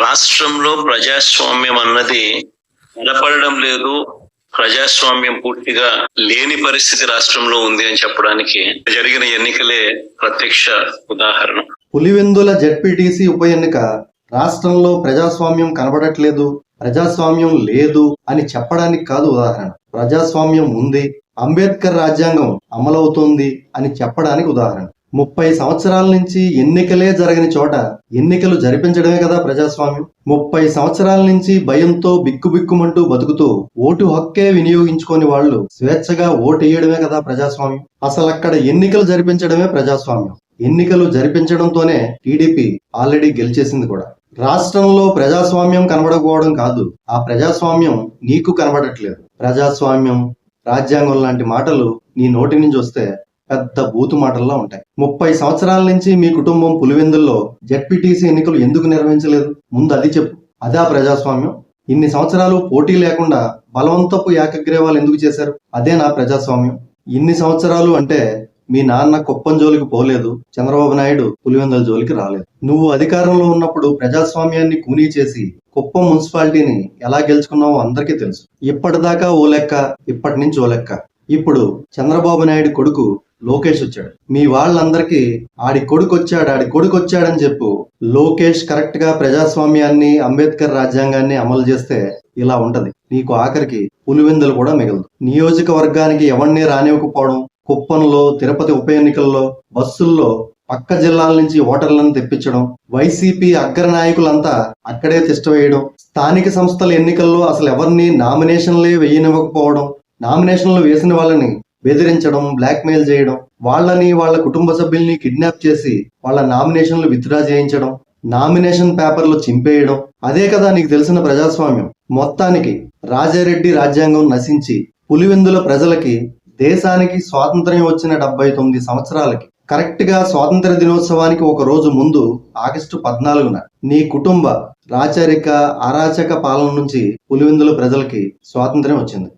రాష్ట్రంలో ప్రజాస్వామ్యం అన్నది నిలబడడం లేదు ప్రజాస్వామ్యం పూర్తిగా లేని పరిస్థితి రాష్ట్రంలో ఉంది అని చెప్పడానికి జరిగిన ఎన్నికలే ప్రత్యక్ష ఉదాహరణ. పులివెందుల జెడ్పీటీసీ ఉప ఎన్నిక రాష్ట్రంలో ప్రజాస్వామ్యం కనబడట్లేదు ప్రజాస్వామ్యం లేదు అని చెప్పడానికి కాదు ఉదాహరణ. ప్రజాస్వామ్యం ఉంది అంబేద్కర్ రాజ్యాంగం అమలవుతోంది అని చెప్పడానికి ఉదాహరణ. ముప్పై సంవత్సరాల నుంచి ఎన్నికలే జరగని చోట ఎన్నికలు జరిపించడమే కదా ప్రజాస్వామ్యం. ముప్పై సంవత్సరాల నుంచి భయంతో బిక్కుబిక్కుమంటూ బతుకుతూ ఓటు హక్కే వినియోగించుకొని వాళ్ళు స్వేచ్ఛగా ఓటు వేయడమే కదా ప్రజాస్వామ్యం. అసలు అక్కడ ఎన్నికలు జరిపించడమే ప్రజాస్వామ్యం. ఎన్నికలు జరిపించడంతోనే టీడీపీ ఆల్రెడీ గెలిచేసింది కూడా. రాష్ట్రంలో ప్రజాస్వామ్యం కనబడకపోవడం కాదు ఆ ప్రజాస్వామ్యం నీకు కనబడట్లేదు. ప్రజాస్వామ్యం రాజ్యాంగం లాంటి మాటలు నీ నోటి నుంచి వస్తే పెద్ద బూతు మాటల్లో ఉంటాయి. ముప్పై సంవత్సరాల నుంచి మీ కుటుంబం పులివెందుల్లో జెడ్పీటీసీ ఎన్నికలు ఎందుకు నిర్వహించలేదు? ముందు అది చెప్పు. అదే ఆ ప్రజాస్వామ్యం? ఇన్ని సంవత్సరాలు పోటీ లేకుండా బలవంతపు ఏకగ్రీవాలు ఎందుకు చేశారు? అదే నా ప్రజాస్వామ్యం. ఇన్ని సంవత్సరాలు అంటే మీ నాన్న కుప్పం జోలికి పోలేదు చంద్రబాబు నాయుడు పులివెందుల జోలికి రాలేదు. నువ్వు అధికారంలో ఉన్నప్పుడు ప్రజాస్వామ్యాన్ని కూనీ చేసి కుప్పం మున్సిపాలిటీని ఎలా గెలుచుకున్నావో అందరికీ తెలుసు. ఇప్పటిదాకా ఓ లెక్క ఇప్పటి నుంచి ఓ లెక్క. ఇప్పుడు చంద్రబాబు నాయుడు కొడుకు లోకేష్ వచ్చాడు. మీ వాళ్ళందరికీ ఆడి కొడుకు వచ్చాడు ఆడి కొడుకు వచ్చాడని చెప్పు. లోకేష్ కరెక్ట్గా ప్రజాస్వామ్యాన్ని అంబేద్కర్ రాజ్యాంగాన్ని అమలు చేస్తే ఇలా ఉంటది. నీకు ఆఖరికి పులివెందులు కూడా మిగలదు. నియోజకవర్గానికి ఎవరిని రానివ్వకపోవడం కుప్పంలో తిరుపతి ఉప ఎన్నికల్లో బస్సుల్లో పక్క జిల్లాల నుంచి ఓటర్లను తెప్పించడం వైసీపీ అగ్ర నాయకులంతా అక్కడే తిష్టవేయడం స్థానిక సంస్థల ఎన్నికల్లో అసలు ఎవరిని నామినేషన్లే వేయనివ్వకపోవడం నామినేషన్లు వేసిన వాళ్ళని బెదిరించడం బ్లాక్మెయిల్ చేయడం వాళ్ళని వాళ్ళ కుటుంబ సభ్యుల్ని కిడ్నాప్ చేసి వాళ్ళ నామినేషన్లు విత్డ్రా చేయించడం నామినేషన్ పేపర్లు చింపేయడం. అదే కదా నీకు తెలిసిన ప్రజాస్వామ్యం. మొత్తానికి రాజారెడ్డి రాజ్యాంగం నశించి పులివెందుల ప్రజలకి దేశానికి స్వాతంత్ర్యం వచ్చిన డెబ్బై తొమ్మిది సంవత్సరాలకి కరెక్ట్గా స్వాతంత్ర దినోత్సవానికి ఒక రోజు ముందు ఆగస్టు పద్నాలుగున నీ కుటుంబ రాచరిక అరాచక పాలన నుంచి పులివెందుల ప్రజలకి స్వాతంత్ర్యం వచ్చింది.